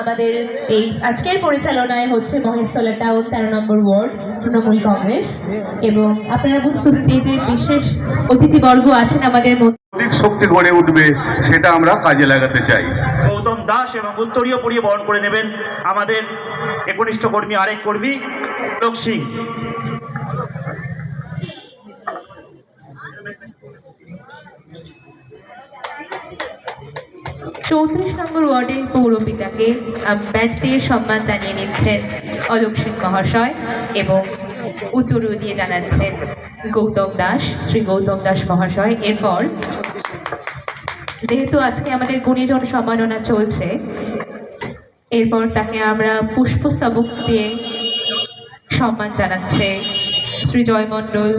আমাদের এই আজকের পরিচালনায় হচ্ছে মহেশতলা টাউন তেরো নম্বর ওয়ার্ড তৃণমূল কংগ্রেস। এবং আপনারা বুঝতে যে বিশেষ অতিথিবর্গ আছেন আমাদের মধ্যে। শক্তি গড়ে উঠবে সেটা আমরা কাজে লাগাতে চাই। গৌতম দাস এবং উত্তরীয় পরিয়ে বরণ করে নেবেন আমাদের একনিষ্ঠ কর্মী আরেক কর্মী লোক সিং। চৌত্রিশ নম্বর ওয়ার্ডের পৌরপিতাকে ব্যাচ দিয়ে সম্মান জানিয়ে নিচ্ছেন অলোক সিং মহাশয় এবং উত্তরীয় দিয়ে জানাচ্ছেন গৌতম দাস, শ্রী গৌতম দাস মহাশয়। এরপর, যেহেতু আজকে আমাদের গুণীজন সম্মাননা চলছে, এরপর তাকে আমরা পুষ্পস্তবক দিয়ে সম্মান জানাচ্ছে শ্রী জয়মণ্ডল